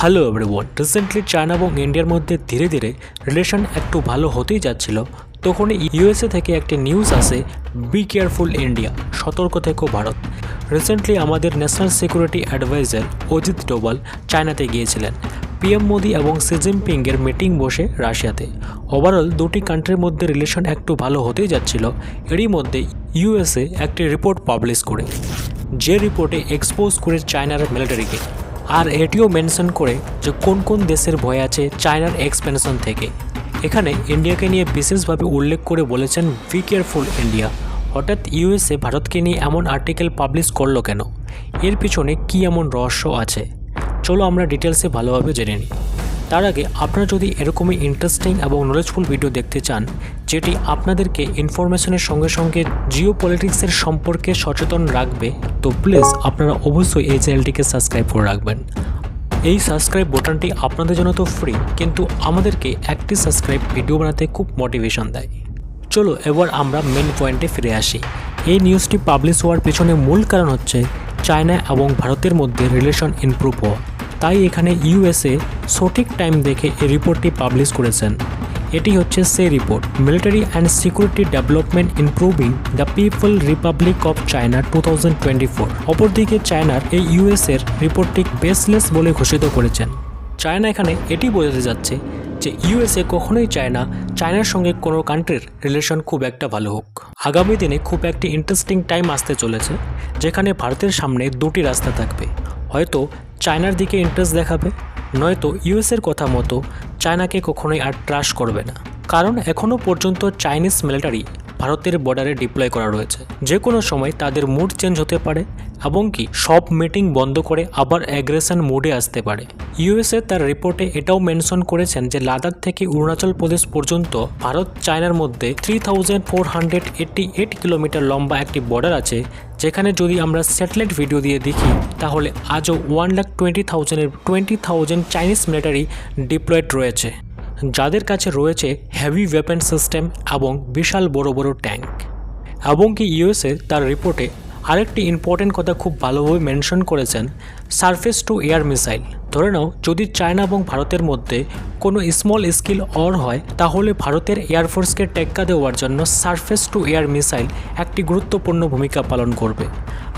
Hello everyone recently China এবং ইন্ডিয়ার মধ্যে ধীরে ধীরে রিলেশন একটু ভালো হতেই যাচ্ছিল। তখনই ইউএসএ থেকে একটি নিউজ আসে বি কেয়ারফুল ইন্ডিয়া সতর্ক থেকো ভারত। রিসেন্টলি আমাদের national security adviser Ajit Doval চায়নাতে গিয়েছিলেন। পিএম মোদি এবং সি জিনপিংয়ের মিটিং বসে রাশিয়াতে। ওভারঅল দুটি কান্ট্রির মধ্যে রিলেশন একটু ভালো হতেই যাচ্ছিল। এরই মধ্যে ইউএসএ একটি রিপোর্ট পাবলিশ করে। যে রিপোর্টে এক্সপোজ করে চায়নার মিলিটারিকে আর এটিও মেনশন করে যে কোন কোন দেশের ভয় আছে চায়নার এক্সপেনশন থেকে। এখানে ইন্ডিয়াকে নিয়ে বিশেষভাবে উল্লেখ করে বলেছেন বি কেয়ারফুল ইন্ডিয়া হঠাৎ ইউএসএ ভারতকে নিয়ে এমন আর্টিকেল পাবলিশ করল কেন? এর পিছনে কী এমন রহস্য আছে? চলো আমরা ডিটেলসে ভালোভাবে জেনে নিই। তার আগে আপনারা যদি এরকমই ইন্টারেস্টিং এবং নলেজফুল ভিডিও দেখতে চান যেটি আপনাদেরকে ইনফরমেশনের সঙ্গে সঙ্গে জিও পলিটিক্সের সম্পর্কে সচেতন রাখবে, তো প্লিজ আপনারা অবশ্যই এই চ্যানেলটিকে সাবস্ক্রাইব করে রাখবেন। এই সাবস্ক্রাইব বোতামটি আপনাদের জন্য তো ফ্রি, কিন্তু আমাদেরকে একটি সাবস্ক্রাইব ভিডিও বানাতে খুব মোটিভেশন দেয়। চলো এবার আমরা মেন পয়েন্টে ফিরে আসি। এই নিউজটি পাবলিশ হওয়ার পেছনে মূল কারণ হচ্ছে চায়না এবং ভারতের মধ্যে রিলেশন ইমপ্রুভ হওয়া। তাই এখানে ইউএসএ সঠিক টাইম দেখে এই রিপোর্টটি পাবলিশ করেছেন। এটি হচ্ছে সে report military and security development improving the people republic of China two thousand twenty four অপরদিকে চায়নার এই ইউএসএর রিপোর্টটি বেসলেস বলে ঘোষিত করেছেন। চায়না এখানে এটি বোঝাতে যাচ্ছে যে ইউএসএ কখনোই চায় না চায়নার সঙ্গে কোনো কান্ট্রির রিলেশন খুব একটা ভালো হোক। আগামী দিনে খুব একটি ইন্টারেস্টিং টাইম আসতে চলেছে, যেখানে ভারতের সামনে দুটি রাস্তা থাকবে। হয়তো চায়নার দিকে ইন্টারেস্ট দেখাবে, নয়তো ইউএসের কথা মতো চায়নাকে কখনোই আর ট্রাস্ট করবে না। কারণ এখনও পর্যন্ত চাইনিজ মিলিটারি ভারতের বর্ডারে ডিপ্লয় করা রয়েছে। যে কোনো সময় তাদের মুড চেঞ্জ হতে পারে এবং কি সব মিটিং বন্ধ করে আবার অ্যাগ্রেশন মোডে আসতে পারে। ইউএসএ তার রিপোর্টে এটাও মেনশন করেছেন যে লাদাখ থেকে অরুণাচল প্রদেশ পর্যন্ত ভারত চায়নার মধ্যে three thousand four hundred eight kilometre লম্বা একটি বর্ডার আছে, যেখানে যদি আমরা স্যাটেলাইট ভিডিও দিয়ে দেখি, তাহলে আজও one lakh twenty থাউজেন্ডের twenty thousand Chinese military deployed রয়েছে, যাদের কাছে রয়েছে হেভি ওয়েপন সিস্টেম এবং বিশাল বড় বড় ট্যাঙ্ক এবং কি ইউএসএ তার রিপোর্টে আরেকটি ইম্পর্টেন্ট কথা খুব ভালোভাবে মেনশন করেছেন সারফেস টু এয়ার মিসাইল ধরে নাও, যদি চায়না এবং ভারতের মধ্যে কোনো স্মল স্কিল অর হয়, তাহলে ভারতের এয়ারফোর্সকে টেক্কা দেওয়ার জন্য সারফেস টু এয়ার মিসাইল একটি গুরুত্বপূর্ণ ভূমিকা পালন করবে।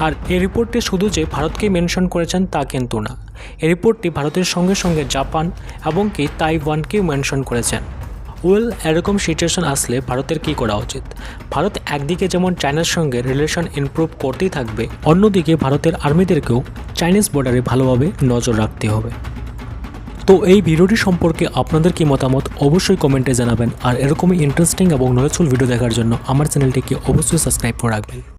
আর এই রিপোর্টটি শুধু যে ভারতকে মেনশন করেছেন তা কিন্তু না। এই রিপোর্টটি ভারতের সঙ্গে সঙ্গে জাপান এবং কি তাইওয়ানকেও মেনশন করেছেন। ওয়েল এরকম সিচুয়েশন আসলে ভারতের কী করা উচিত? ভারত একদিকে যেমন চায়নার সঙ্গে রিলেশন ইমপ্রুভ করতেই থাকবে, অন্যদিকে ভারতের আর্মিদেরকেও চাইনিজ বর্ডারে ভালোভাবে নজর রাখতে হবে। তো এই ভিডিওটি সম্পর্কে আপনাদের কি মতামত অবশ্যই কমেন্টে জানাবেন। আর এরকমই ইন্টারেস্টিং এবং নলেজফুল ভিডিও দেখার জন্য আমার চ্যানেলটিকে অবশ্যই সাবস্ক্রাইব করে রাখবেন।